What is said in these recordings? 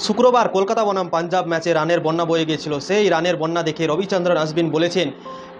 শুক্রবার কলকাতা বনাম পাঞ্জাব ম্যাচে রানের বন্যা বয়ে গিয়েছিল। সেই রানের বন্যা দেখে রবিচন্দ্রন আশ্বিন বলেছেন,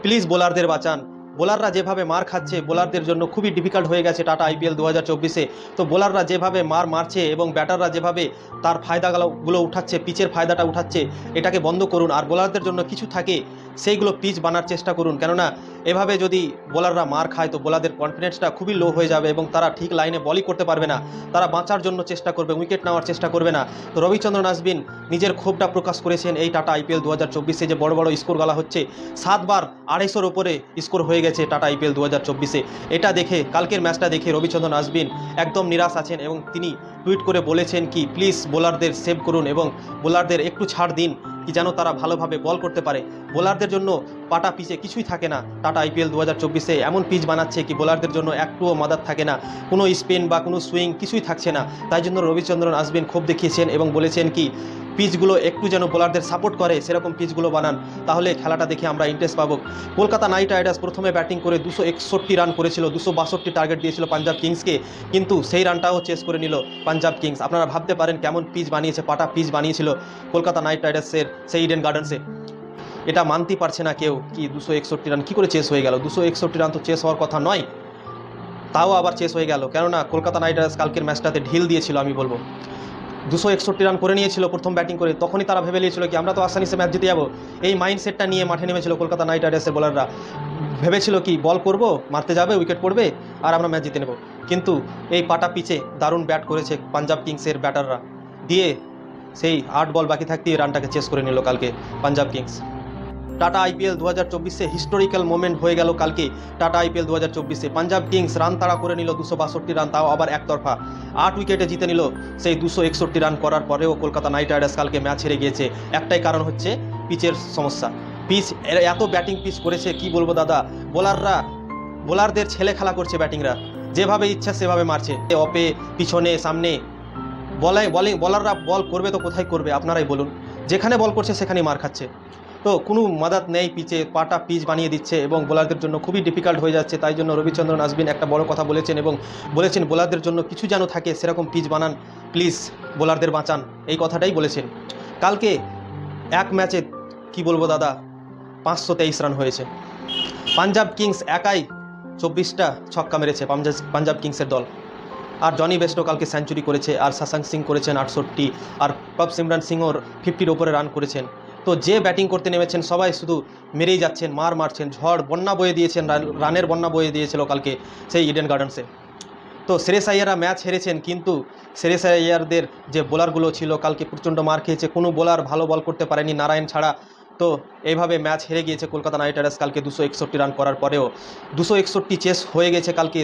প্লিজ বোলারদের বাঁচান। বোলাররা যেভাবে মার খাচ্ছে, বোলারদের জন্য খুবই ডিফিকাল্ট হয়ে গেছে টাটা আইপিএল দু হাজার চব্বিশে। তো বোলাররা যেভাবে মার মারছে এবং ব্যাটাররা যেভাবে তার ফায়দাগুলো উঠাচ্ছে, পিচের ফায়দাটা উঠাচ্ছে, এটাকে বন্ধ করুন। আর বোলারদের জন্য কিছু থাকে, সেইগুলো পিচ বানার চেষ্টা করুন। কেননা, এভাবে যদি বোলাররা মার খায়, তো বোলারদের কনফিডেন্সটা খুবই লো হয়ে যাবে এবং তারা ঠিক লাইনে বলই করতে পারবে না। তারা বাঁচার জন্য চেষ্টা করবে উইকেট নেওয়ার চেষ্টা করবে না। তো রবিচন্দ্রন আশ্বিন নিজের ক্ষোভটা প্রকাশ করেছেন এই টাটা আইপিএল দু হাজার চব্বিশে যে বড় বড় স্কোর গলা হচ্ছে। সাতবার আড়াইশোর ওপরে স্কোর হয়ে গেছে। টাটা আইপিএল দু হাজার চব্বিশে। এটা দেখে, কালকের ম্যাচটা দেখে রবিচন্দ্রন আশ্বিন একদম নিরাশ আছেন এবং তিনি টুইট করে বলেছেন কি, প্লিজ বোলারদের সেভ করুন এবং বোলারদের একটু ছাড় দিন কি যেন তারা ভালোভাবে বল করতে পারে। বোলারদের জন্য পাটা পিচে কিছুই থাকে না টাটা আইপিএল দু হাজার চব্বিশে। এমন পিচ বানাচ্ছে কি, বোলারদের জন্য একটুও মাদার থাকে না। কোনো স্পিন বা কোনো সুইং কিছুই থাকছে না। তাই জন্য রবিচন্দ্রন আশ্বিন ক্ষোভ দেখিয়েছেন এবং বলেছেন কি পিচগুলো একটু যেন বোলারদের সাপোর্ট করে, সেরকম পিচগুলো বানান। তাহলে খেলাটা দেখে আমরা ইন্টারেস্ট পাবো। কলকাতা নাইট রাইডার্স প্রথমে ব্যাটিং করে দুশো একষট্টি রান করেছিল, দুশো বাষট্টি টার্গেট দিয়েছিল পাঞ্জাব কিংসকে। কিন্তু সেই রানটাও চেস করে নিল পাঞ্জাব কিংস। আপনারা ভাবতে পারেন কেমন পিচ বানিয়েছে, পাটা পিচ বানিয়েছিল কলকাতা নাইট রাইডার্সের সেই ইডেন গার্ডেন্সে এটা মানতেই পারছে না কেউ কি দুশো একষট্টি রান কী করে চেস হয়ে গেল? দুশো একষট্টি রান তো চেস হওয়ার কথা নয়। তাও আবার চেস হয়ে গেল। কেননা কলকাতা নাইট রাইডার্স কালকের ম্যাচটাতে ঢিল দিয়েছিল, আমি বলব। দুশো একষট্টি রান করে নিয়েছিল প্রথম ব্যাটিং করে, তখনই তারা ভেবে নিয়েছিল কি আমরা তো আসানিসে ম্যাচ জিতে যাব। এই মাইন্ডসেটটা নিয়ে মাঠে নেমেছিল কলকাতা নাইট রাইডার্সের বোলাররা ভেবেছিল কি বল করব, মারতে যাবে উইকেট পড়বে, আর আমরা ম্যাচ জিতে নেব। কিন্তু এই পাটা পিচে দারুণ ব্যাট করেছে পাঞ্জাব কিংসের ব্যাটাররা দিয়ে সেই আট বল বাকি থাকতেই রানটাকে চেস করে নিল কালকে পাঞ্জাব কিংস টাটা আইপিএল দু হাজার চব্বিশে হিস্টোরিক্যাল মোমেন্ট হয়ে গেল কালকে। টাটা আইপিএল দু হাজার চব্বিশে পাঞ্জাব কিংস রান তাড়া করে নিল দুশো বাষট্টি রান, তাও আবার একতরফা। আট উইকেটে জিতে নিল সেই দুশো একষট্টি রান করার পরেও কলকাতা নাইট রাইডার্স কালকে ম্যাচ হেরে গিয়েছে। একটাই কারণ হচ্ছে পিচের সমস্যা। পিচ এত ব্যাটিং পিচ করেছে, কি বলব দাদা? বোলাররা, বোলারদের ছেলে খেলা করছে ব্যাটিংরা। যেভাবে ইচ্ছা সেভাবে মারছে। অপে, পিছনে, সামনে। বলাই বলিং, বলাররা বল করবে তো কোথায় করবে? আপনারাই বলুন। যেখানে বল করছে সেখানেই মার খাচ্ছে। তো কোনো মাদাত নেই পিচে পাটা পিচ বানিয়ে দিচ্ছে এবং বোলারদের জন্য খুবই ডিফিকাল্ট হয়ে যাচ্ছে। তাই জন্য রবিচন্দ্রন আশ্বিন একটা বড় কথা বলেছেন এবং বলেছেন বোলারদের জন্য কিছু যেন থাকে, সেরকম পিচ বানান প্লিজ বোলারদের বাঁচান, এই কথাটাই বলেছেন। কালকে এক ম্যাচে কি বলব দাদা, পাঁচশো তেইশ রান হয়েছে। পাঞ্জাব কিংস একাই চব্বিশটা ছক্কা মেরেছে পাঞ্জাব পাঞ্জাব কিংসের দল। আর জনি বেস্টো কালকে সেঞ্চুরি করেছে, আর শাসাং সিং করেছেন আটষট্টি, আর পব সিমরান সিংও ফিফটির ওপরে রান করেছেন। তো যে ব্যাটিং করতে নেমেছেন, সবাই শুধু মেরেই যাচ্ছেন, মার মারছেন, ঝড়, বন্যা বয়ে দিয়েছেন রানের বন্যা বয়ে দিয়েছিল কালকে সেই ইডেন গার্ডেন্সে তো শ্রেয়স আইয়াররা ম্যাচ হেরেছেন, কিন্তু শ্রেয়স আইয়ারদের যে বোলারগুলো ছিল, কালকে প্রচণ্ড মার খেয়েছে, কোনো বোলার ভালো বল করতে পারেনি নারায়ণ ছাড়া। তো এইভাবে ম্যাচ হেরে গিয়েছে কলকাতা নাইট রাইডার্স, কালকে দুশো একষট্টি রান করার পরেও। দুশো একষট্টি চেস হয়ে গেছে কালকে